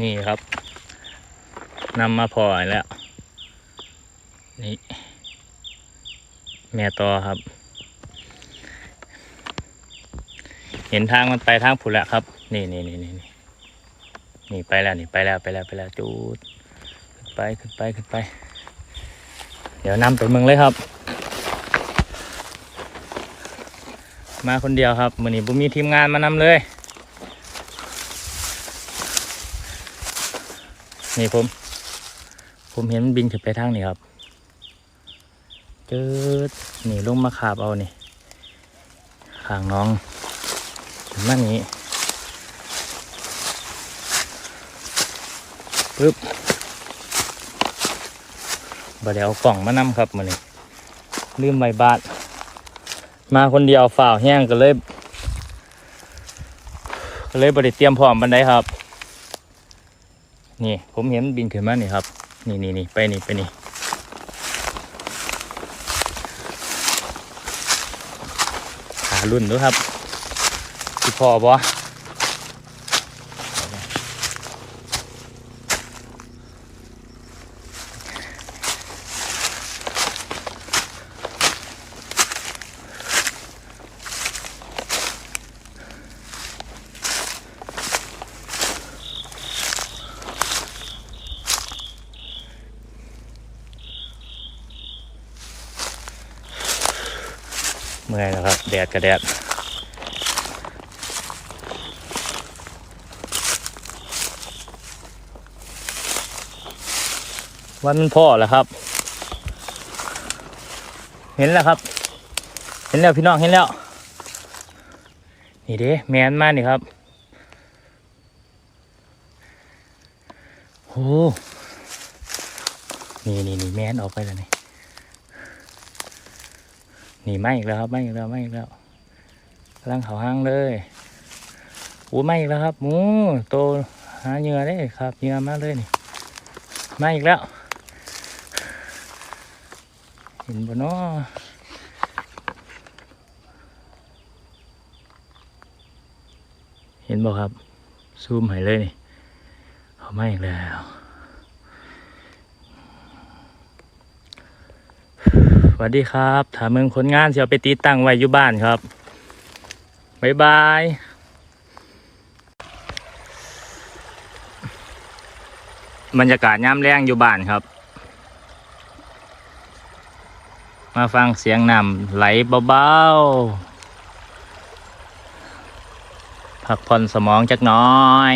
นี่ครับนำมาพอแล้ว นี่ แม่ต่อครับ เห็นทางมันไปทางผุแล้วครับ นี่นี่นี่นี่นี่นี่ไปแล้วนี่ไปแล้วไปแล้วไปแล้วจูดขึ้นไปขึ้นไปขึ้นไป เดี๋ยวนำไปเมืองเลยครับ มาคนเดียวครับมือนี้บุมีทีมงานมานำเลย นี่ผม ผมเห็นมันบินขึ้นไปทางนี้ครับเจอนี่ลงมาขาบเอานี่ข้างน้องมันนี้ปึ๊บบ่ได้เอากล่องมานำครับมือนี้ลืมใบบาท มาคนเดียวฝ่าวแห้งก็เลย ก็เลยบริเตรียมพร้อมบันไดครับ นี่ผมเห็นบินขึ้นมานี่ครับ นี่นี่นี่ไปนี่ไปนี่หารุ่นด้วยครับที่พอบอ มื่อยแล้วครับ แดดกระแดดวันพ่อแล้วครับ เห็นแล้วครับ เห็นแล้วพี่น้องเห็นแล้ว นี่เด้แมนมานี่ครับโอ้นี่นี่นี่แมนออกไปแล้วนี่ หนีไหมอีกแล้วครับไหมอีกแล้วไหมอีกแล้วกำลังเขาห้างเลยอู้ไม่อีกแล้วครับหมูโตหาเหยื่อได้ครับเหยื่อมาเลยนี่ไม่อีกแล้วเห็นบ่เนาะเห็นบ่ครับซูมให้เลยนี่เขาไม่อีกแล้ว สวัสดีครับถามเมืองผลงานเสียวไปติดตั้งไว้อยู่บ้านครับบ๊ายบายบรรยากาศย่ำแรงอยู่บ้านครับ มาฟังเสียงน้ำไหลเบาๆพักผ่อนสมองจักน้อย